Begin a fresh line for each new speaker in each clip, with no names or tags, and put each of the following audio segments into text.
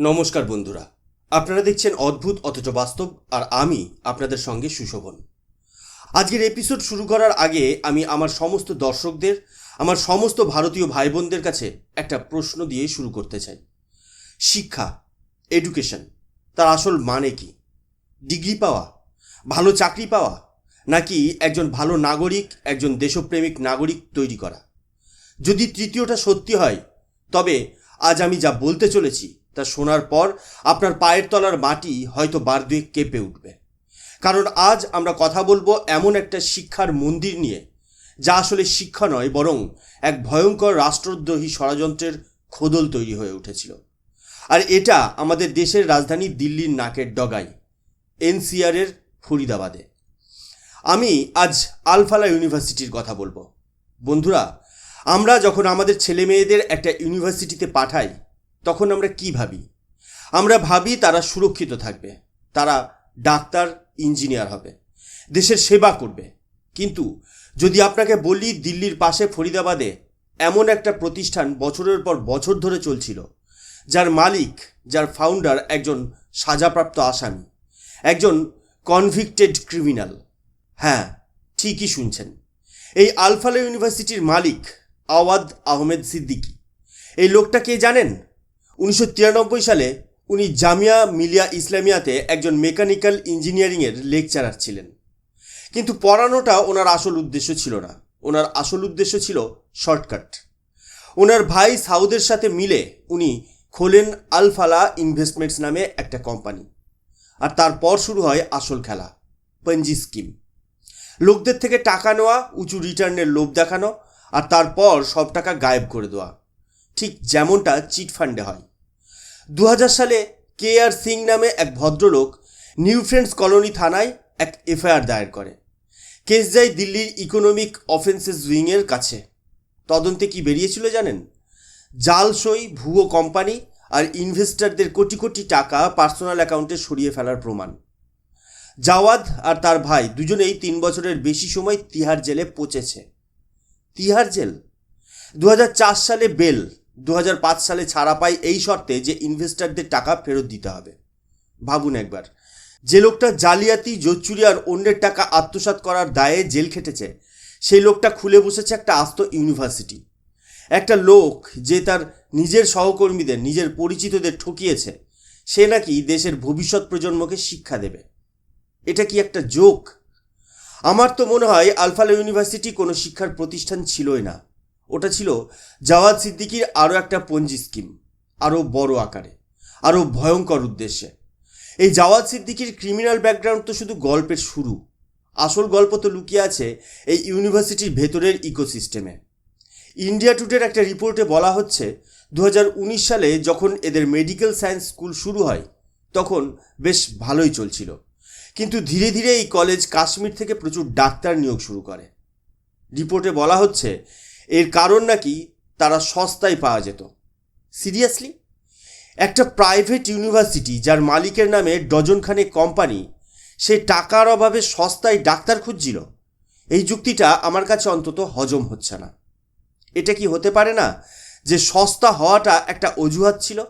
নমস্কার বন্ধুরা। আপনারা দেখছেন অদ্ভুত অথচ বাস্তব, আর আমি আপনাদের সঙ্গে সুশোভন। আজকের এপিসোড শুরু করার আগে আমি আমার সমস্ত দর্শকদের, আমার সমস্ত ভারতীয় ভাই বোনদের কাছে একটা প্রশ্ন দিয়ে শুরু করতে চাই। শিক্ষা এডুকেশন তার আসল মানে কি? ডিগ্রি পাওয়া, ভালো চাকরি পাওয়া, নাকি একজন ভালো নাগরিক, একজন দেশপ্রেমিক নাগরিক তৈরি করা? যদি তৃতীয়টা সত্যি হয়, তবে আজ আমি যা বলতে চলেছি তা শোনার পর আপনার পায়ের তলার মাটি হয়তো বার দুয়েক কেঁপে উঠবে। কারণ আজ আমরা কথা বলব এমন একটা শিক্ষার মন্দির নিয়ে, যা আসলে শিক্ষা নয়, বরং এক ভয়ঙ্কর রাষ্ট্রদ্রোহী ষড়যন্ত্রের খোদল তৈরি হয়ে উঠেছিল। আর এটা আমাদের দেশের রাজধানী দিল্লির নাকের ডগায়, এনসিআরের ফরিদাবাদে। আমি আজ আলফালা ইউনিভার্সিটির কথা বলব। বন্ধুরা, আমরা যখন আমাদের ছেলে মেয়েদের একটা ইউনিভার্সিটিতে পাঠাই তখন আমরা কি ভাবি? আমরা ভাবি তারা সুরক্ষিত থাকবে, তারা ডাক্তার, ইঞ্জিনিয়ার হবে, দেশের সেবা করবে। কিন্তু যদি আপনাকে বলি দিল্লির পাশে ফরিদাবাদে এমন একটা প্রতিষ্ঠান বছরের পর বছর ধরে চলছিল, যার মালিক, যার ফাউন্ডার একজন সাজাপ্রাপ্ত আসামি, একজন কনভিক্টেড ক্রিমিনাল হ্যাঁ ঠিকই শুনছেন। এই আলফালা ইউনিভার্সিটির মালিক আওয়াদ আহমেদ সিদ্দিকি। এই লোকটা কে জানেন? উনিশশো তিরানব্বই সালে উনি জামিয়া মিলিয়া ইসলামিয়াতে একজন মেকানিক্যাল ইঞ্জিনিয়ারিংয়ের লেকচারার ছিলেন। কিন্তু পড়ানোটা ওনার আসল উদ্দেশ্য ছিল না। ওনার আসল উদ্দেশ্য ছিল শর্টকাট। ওনার ভাই সাউদের সাথে মিলে উনি খোলেন আলফালা ইনভেস্টমেন্টস নামে একটা কোম্পানি। আর তারপর শুরু হয় আসল খেলা, পঞ্জি স্কিম। লোকদের থেকে টাকা নেওয়া, উঁচু রিটার্নের লোভ দেখানো, আর তারপর সব টাকা গায়েব করে দেওয়া। ঠিক যেমনটা চিট ফান্ডে হয়। দু হাজার সালে কে আর সিং নামে এক ভদ্রলোক নিউ ফ্রেন্ডস কলোনি থানায় এক এফআইআর দায়ের করে। কেস যায় দিল্লির ইকোনমিক অফেন্সেস উইংয়ের কাছে। তদন্তে কি বেরিয়েছিল জানেন? জাল সই, ভুয়ো কোম্পানি আর ইনভেস্টরদের কোটি কোটি টাকা পার্সোনাল অ্যাকাউন্টে সরিয়ে ফেলার প্রমাণ। জাওয়াদ আর তার ভাই দুজনেই তিন বছরের বেশি সময় তিহার জেলে পচেছে। তিহার জেল? দু হাজার চার সালে বেল দু হাজার পাঁচ সালে ছাড়া পায় এই শর্তে যে ইনভেস্টরদের টাকা ফেরত দিতে হবে। ভাবুন একবার। যে লোকটা জালিয়াতি, জোচ্চুরি আর অন্যের টাকা আত্মসাৎ করার দায়ে জেল খেটেছে, সেই লোকটা খুলে বসেছে একটা আস্ত ইউনিভার্সিটি। একটা লোক যে তার নিজের সহকর্মীদের, নিজের পরিচিতদের ঠকিয়েছে, সে নাকি দেশের ভবিষ্যৎ প্রজন্মকে শিক্ষা দেবে। এটা কি একটা জোক আমার তো মনে হয় আলফালা ইউনিভার্সিটি কোনো শিক্ষার প্রতিষ্ঠান ছিলই না। ওটা ছিল জাওয়াদ সিদ্দিকির আরও একটা পঞ্জি স্কিম আরও বড় আকারে আরও ভয়ঙ্কর উদ্দেশ্যে। এই জাওয়াদ সিদ্দিকির ক্রিমিনাল ব্যাকগ্রাউন্ড তো শুধু গল্পের শুরু, আসল গল্প তো লুকিয়ে আছে এই ইউনিভার্সিটির ভেতরের ইকোসিস্টেমে ইন্ডিয়া টুডের একটা রিপোর্টে বলা হচ্ছে দু হাজার উনিশ সালে যখন এদের মেডিকেল সায়েন্স স্কুল শুরু হয়, তখন বেশ ভালোই চলছিল। কিন্তু ধীরে ধীরে এই কলেজ কাশ্মীর থেকে প্রচুর ডাক্তার নিয়োগ শুরু করে। রিপোর্টে বলা হচ্ছে এর কারণ নাকি তারা সস্তায় পাওয়া যেত। সিরিয়াসলি একটা প্রাইভেট ইউনিভার্সিটি যার মালিকের নামে ডজনখানে কোম্পানি সে টাকার অভাবে সস্তায় ডাক্তার খুঁজছিল। এই যুক্তিটা আমার কাছে অন্তত হজম হচ্ছে না। এটা কি হতে পারে না যে সস্তা হওয়াটা একটা অজুহাত ছিল?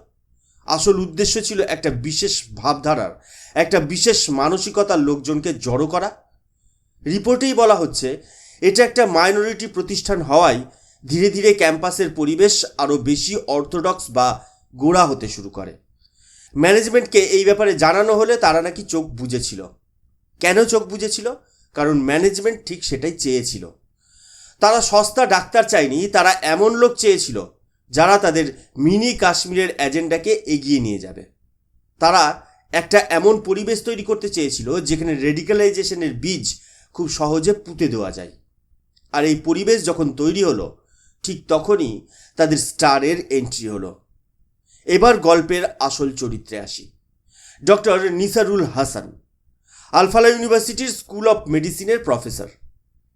আসল উদ্দেশ্য ছিল একটা বিশেষ ভাবধারার, একটা বিশেষ মানসিকতার লোকজনকে জড়ো করা। রিপোর্টেই বলা হচ্ছে এটা একটা মাইনরিটি প্রতিষ্ঠান হওয়ায় ধীরে ধীরে ক্যাম্পাসের পরিবেশ আরও বেশি অর্থোডক্স বা গোড়া হতে শুরু করে। ম্যানেজমেন্টকে এই ব্যাপারে জানানো হলে তারা নাকি চোখ বুঝেছিল কেন চোখ বুঝেছিল কারণ ম্যানেজমেন্ট ঠিক সেটাই চেয়েছিল। তারা সস্তা ডাক্তার চায়নি, তারা এমন লোক চেয়েছিল যারা তাদের মিনি কাশ্মীরের এজেন্ডাকে এগিয়ে নিয়ে যাবে। তারা একটা এমন পরিবেশ তৈরি করতে চেয়েছিল যেখানে রেডিক্যালাইজেশনের বীজ খুব সহজে পুঁতে দেওয়া যায়। আর এই পরিবেশ যখন তৈরি হলো, ঠিক তখনই তাদের স্টারের এন্ট্রি হলো। এবার গল্পের আসল চরিত্রে আসি। ডক্টর নিসারুল হাসান, আলফালা ইউনিভার্সিটির স্কুল অফ মেডিসিনের প্রফেসর।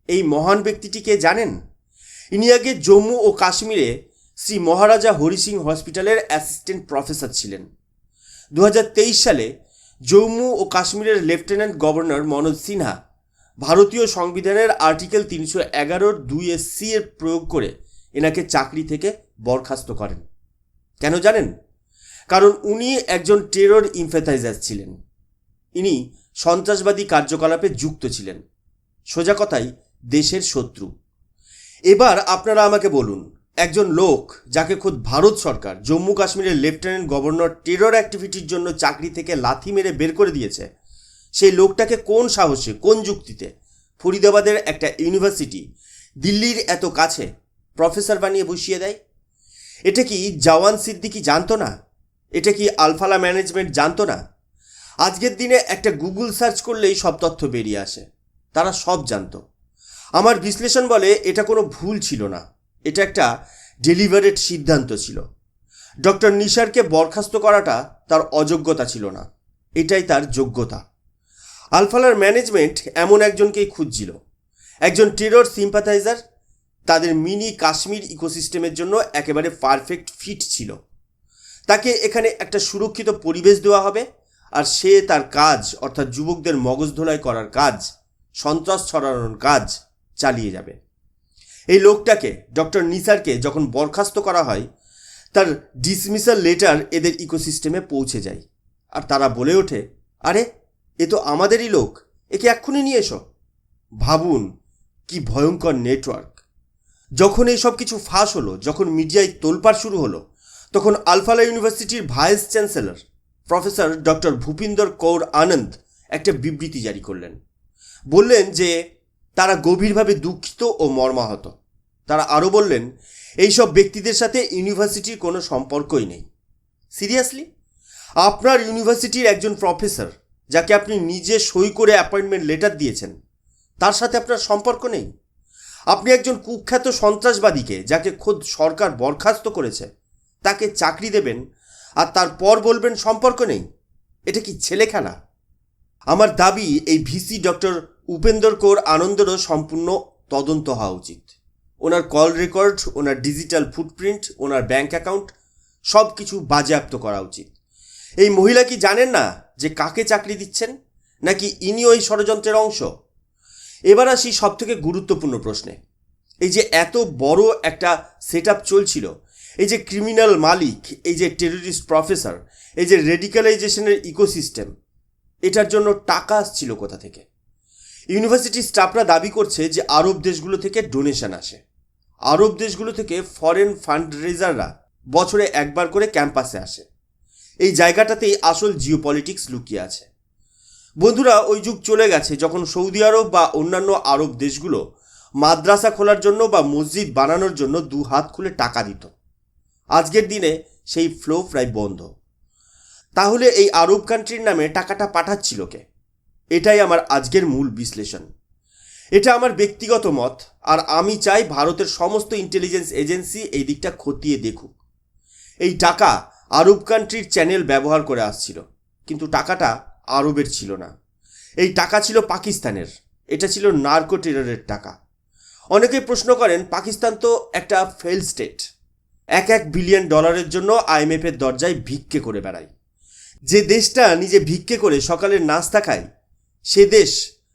এই মহান ব্যক্তিটিকে জানেন? ইনি আগে জম্মু ও কাশ্মীরে শ্রী মহারাজা হরি সিং হসপিটালের অ্যাসিস্ট্যান্ট প্রফেসর ছিলেন। দু হাজার তেইশ সালে জম্মু ও কাশ্মীরের লেফটেন্যান্ট গভর্নর মনোজ সিনহা ভারতীয় সংবিধানের আর্টিকেল তিনশো এগারোর দুই এস সি এর প্রয়োগ করে এনাকে চাকরি থেকে বরখাস্ত করেন। কেন জানেন? কারণ উনি একজন টেরর ইমফেথাইজার ছিলেন। ইনি সন্ত্রাসবাদী কার্যকলাপে যুক্ত ছিলেন। সোজা কথাই, দেশের শত্রু। এবার আপনারা আমাকে বলুন, একজন লোক যাকে খোদ ভারত সরকার, জম্মু কাশ্মীরের লেফটেন্যান্ট গভর্নর টেরর অ্যাক্টিভিটির জন্য চাকরি থেকে লাথি মেরে বের করে দিয়েছে সেই লোকটাকে কোন সাহসে, কোন যুক্তিতে? ফরিদাবাদের একটা ইউনিভার্সিটি দিল্লির এত কাছে, প্রফেসর বানিয়ে বসিয়ে দেয়? এটা কি জওয়ান সিদ্দিকি জানতো না? এটা কি আলফালা ম্যানেজমেন্ট জানতো না? আজকের দিনে একটা গুগল সার্চ করলেই সব তথ্য বেরিয়ে আসে। তারা সব জানতো। আমার বিশ্লেষণ বলে এটা কোনো ভুল ছিল না। এটা একটা ডেলিভারেট সিদ্ধান্ত ছিল। ডক্টর নিশারকে বরখাস্ত করাটা তার অযোগ্যতা ছিল না। এটাই তার যোগ্যতা। আলফালার ম্যানেজমেন্ট এমন একজনকেই খুঁজছিল। একজন টেরর সিম্পাথাইজার তাদের মিনি কাশ্মীর ইকোসিস্টেমের জন্য একেবারে পারফেক্ট ফিট ছিল। তাকে এখানে একটা সুরক্ষিত পরিবেশ দেওয়া হবে আর সে তার কাজ, অর্থাৎ যুবকদের মগজ ধোলাই করার কাজ, সন্ত্রাস ছড়ানোর কাজ চালিয়ে যাবে। এই লোকটাকে, ডক্টর নিসারকে যখন বরখাস্ত করা হয়, তার ডিসমিসাল লেটার এদের ইকোসিস্টেমে পৌঁছে যায়। আর তারা বলে ওঠে, আরে এ তো আমাদেরই লোক। একে এক্ষুনি নিয়ে এসো। ভাবুন, কি ভয়ঙ্কর নেটওয়ার্ক। যখন এই সব কিছু ফাঁস হলো, যখন মিডিয়ায় তোলপাড় শুরু হলো, তখন আলফালা ইউনিভার্সিটির vice chancellor, professor doctor Bhupinder Kaur Anand একটা বিবৃতি জারি করলেন। বললেন যে, তারা গভীরভাবে দুঃখিত ও মর্মাহত। তারা আরও বললেন এইসব ব্যক্তিদের সাথে ইউনিভার্সিটির কোনো সম্পর্কই নেই। সিরিয়াসলি? আপনার ইউনিভার্সিটির একজন প্রফেসর যাকে আপনি নিজে সই করে অ্যাপয়েন্টমেন্ট লেটার দিয়েছেন, তার সাথে আপনার সম্পর্ক নেই। আপনি একজন কুখ্যাত সন্ত্রাসবাদীকে, যাকে খোদ সরকার বরখাস্ত করেছে, তাকে চাকরি দেবেন আর তারপর বলবেন সম্পর্ক নেই। এটা কি ছেলে খেলা আমার দাবি, এই ভিসি ডক্টর উপেন্দর কৌর আনন্দেরও সম্পূর্ণ তদন্ত হওয়া উচিত। ওনার কল রেকর্ড, ওনার ডিজিটাল ফুটপ্রিন্ট, ওনার ব্যাংক অ্যাকাউন্ট সব কিছু বাজেয়াপ্ত করা উচিত। এই মহিলা কি জানেন না যে কাকে চাকরি দিচ্ছেন? নাকি ইনিও এই ষড়যন্ত্রের অংশ? এবার আসি সব থেকে গুরুত্বপূর্ণ প্রশ্নে। এই যে এত বড় একটা সেট চলছিল, এই যে ক্রিমিনাল মালিক, এই যে টেররিস্ট প্রফেসর, এই যে রেডিক্যালাইজেশনের ইকোসিস্টেম, এটার জন্য টাকা আসছিল কোথা থেকে? ইউনিভার্সিটির স্টাফরা দাবি করছে যে আরব দেশগুলো থেকে ডোনেশন আসে। আরব দেশগুলো থেকে ফরেন ফান্ড রেজাররা বছরে একবার করে ক্যাম্পাসে আসে। এই জায়গাটাতেই আসল জিও পলিটিক্স লুকিয়ে আছে। বন্ধুরা, ওই যুগ চলে গেছে যখন সৌদি আরব বা অন্যান্য আরব দেশগুলো মাদ্রাসা খোলার জন্য বা মসজিদ বানানোর জন্য দু হাত খুলে টাকা দিত। আজকের দিনে সেই ফ্লো প্রায় বন্ধ। তাহলে এই আরব কান্ট্রির নামে টাকাটা পাঠাচ্ছিল কে? এটাই আমার আজকের মূল বিশ্লেষণ। এটা আমার ব্যক্তিগত মত, আর আমি চাই ভারতের সমস্ত ইন্টেলিজেন্স এজেন্সি এই দিকটা খতিয়ে দেখুক। এই টাকা আরব কান্ট্রির চ্যানেল ব্যবহার করে আসছিল, কিন্তু টাকাটা আরবের ছিল না। এই টাকা ছিল পাকিস্তানের, এটা ছিল নার্কো টেররের টাকা। অনেকে প্রশ্ন করেন, পাকিস্তান তো একটা ফেল স্টেট এক এক বিলিয়ন ডলারের জন্য আইএমএফের দরজায় ভিক্ষে করে বেড়ায়। যে দেশটা নিজে ভিক্ষে করে সকালের নাস্তা খায়, সে দেশ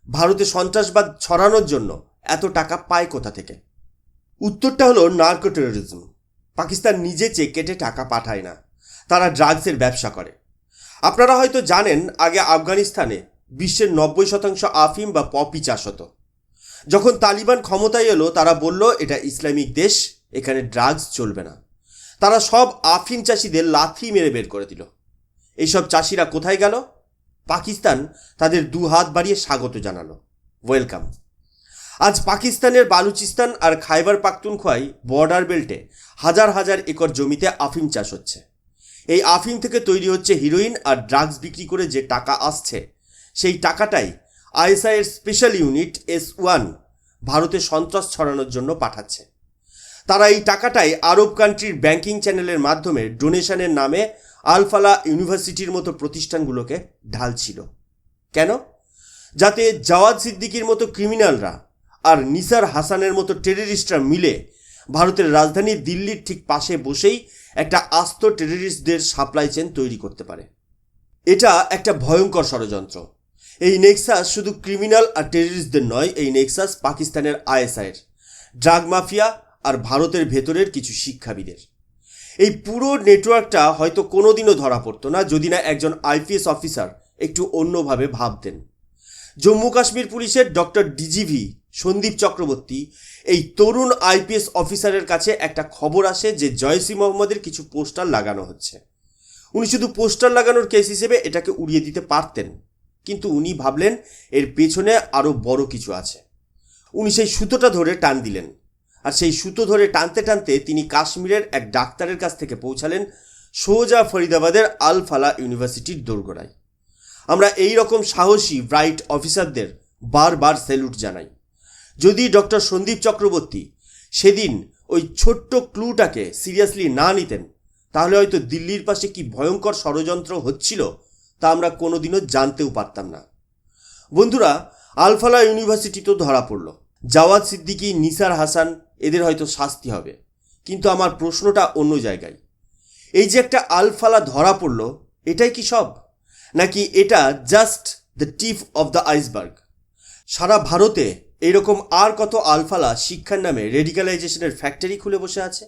ভারতে সন্ত্রাসবাদ ছড়ানোর জন্য এত টাকা পায় কোথা থেকে? উত্তরটা হলো নার্কো টেরোরিজম পাকিস্তান নিজে চেক কেটে টাকা পাঠায় না। তারা ড্রাগসের ব্যবসা করে। আপনারা হয়তো জানেন, আগে আফগানিস্তানে বিশ্বের নব্বই শতাংশ আফিম বা পপি চাষ হতো। যখন তালিবান ক্ষমতায় এলো, তারা বলল, এটা ইসলামিক দেশ, এখানে ড্রাগস চলবে না। তারা সব আফিম চাষিদের লাথি মেরে বের করে দিল। এইসব চাষিরা কোথায় গেল? পাকিস্তান তাদের দু হাত বাড়িয়ে স্বাগত জানালো। ওয়েলকাম আজ পাকিস্তানের বালুচিস্তান আর খাইবার পাখতুনখোয়াই বর্ডার বেল্টে হাজার হাজার একর জমিতে আফিম চাষ হচ্ছে। এই আফিম থেকে তৈরি হচ্ছে হিরোইন আর ড্রাগস বিক্রি করে যে টাকা আসছে, সেই টাকাটাই আইএসআইয়ের স্পেশাল ইউনিট এস ওয়ান ভারতে সন্ত্রাস ছড়ানোর জন্য পাঠাচ্ছে। তারা এই টাকাটাই আরব কান্ট্রির ব্যাংকিং চ্যানেলের মাধ্যমে ডোনেশনের নামে আলফালা ইউনিভার্সিটির মতো প্রতিষ্ঠানগুলোকে ঢালছিল। কেন? যাতে জাওয়াদ সিদ্দিকির মতো ক্রিমিনালরা আর নিসার হাসানের মতো টেররিস্টরা মিলে ভারতের রাজধানী দিল্লির ঠিক পাশে বসেই একটা আস্ত টেররিস্টদের সাপ্লাই চেন তৈরি করতে পারে। এটা একটা ভয়ঙ্কর ষড়যন্ত্র। এই নেক্সাস শুধু ক্রিমিনাল আর টেররিস্টদের নয়, এই নেক্সাস পাকিস্তানের আইএসআইয়ের, ড্রাগ মাফিয়া আর ভারতের ভেতরের কিছু শিক্ষাবিদের। এই পুরো নেটওয়ার্কটা হয়তো কোনোদিনও ধরা পড়তো না যদি না একজন আইপিএস অফিসার একটু অন্যভাবে ভাবতেন। জম্মু কাশ্মীর পুলিশের ডক্টর ডিজিভি সন্দীপ চক্রবর্তী, এই তরুণ আইপিএস অফিসারের কাছে একটা খবর আসে যে জয়সি মোহাম্মদের কিছু পোস্টার লাগানো হচ্ছে। উনি শুধু পোস্টার লাগানোর কেস হিসেবে এটাকে উড়িয়ে দিতে পারতেন, কিন্তু উনি ভাবলেন এর পেছনে আরও বড় কিছু আছে। উনি সেই সুতোটা ধরে টান দিলেন আর সেই সুতো ধরে টানতে টানতে তিনি কাশ্মীরের এক ডাক্তারের কাছ থেকে পৌঁছালেন সোজা ফরিদাবাদের আল ফালা ইউনিভার্সিটির দোরগোড়ায়। আমরা এই রকম সাহসী ব্রাইট অফিসারদের বারবার স্যালুট জানাই। যদি ডক্টর সন্দীপ চক্রবর্তী সেদিন ওই ছোট্ট ক্লুটাকে সিরিয়াসলি না নিতেন, তাহলে হয়তো দিল্লির পাশে কি ভয়ঙ্কর ষড়যন্ত্র হচ্ছিল তা আমরা কোনোদিনও জানতেও পারতাম না। বন্ধুরা, আলফালা ইউনিভার্সিটি তো ধরা পড়ল। জাওয়াদ সিদ্দিকী, নিসার হাসান, এদের হয়তো শাস্তি হবে। কিন্তু আমার প্রশ্নটা অন্য জায়গায়। এই যে একটা আলফালা ধরা পড়ল, এটাই কি সব? নাকি এটা just the tip of the iceberg? সারা ভারতে এরকম আর কত আলফালা শিক্ষার নামে রেডিকালাইজেশনের ফ্যাক্টরি খুলে বসে আছে?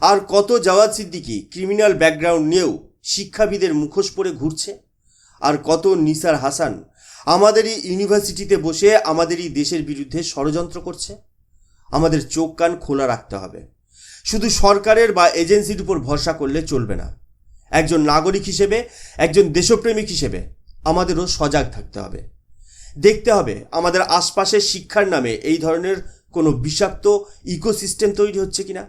আর কত জাওয়াদ সিদ্দিকি ক্রিমিনাল ব্যাকগ্রাউন্ড নিয়েও শিক্ষাবিদের মুখোশ পরে ঘুরছে? আর কত নিসার হাসান আমাদেরই ইউনিভার্সিটিতে বসে আমাদেরই দেশের বিরুদ্ধে ষড়যন্ত্র করছে? আমাদের চোখ কান খোলা রাখতে হবে। শুধু সরকারের বা এজেন্সির উপর ভরসা করলে চলবে না। একজন নাগরিক হিসেবে, একজন দেশপ্রেমিক হিসেবে আমাদেরও সজাগ থাকতে হবে। দেখতে হবে। আমাদের আশপাশের শিক্ষার নামে এই ধরনের কোনো বিষাক্ত ইকোসিস্টেম তৈরি হচ্ছে কিনা?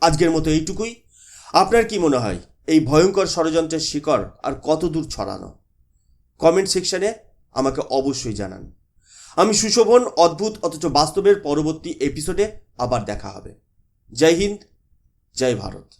আজকের মতো এইটুকুই। আপনার কি মনে হয়, এই ভয়ঙ্কর ষড়যন্ত্রের শিকড় আর কত দূর ছড়ানো? কমেন্ট সেকশনে আমাকে অবশ্যই জানান। আমি সুশোভন, অদ্ভুত অথচ বাস্তবের পরবর্তী এপিসোডে আবার দেখা হবে। জয় হিন্দ, জয় ভারত।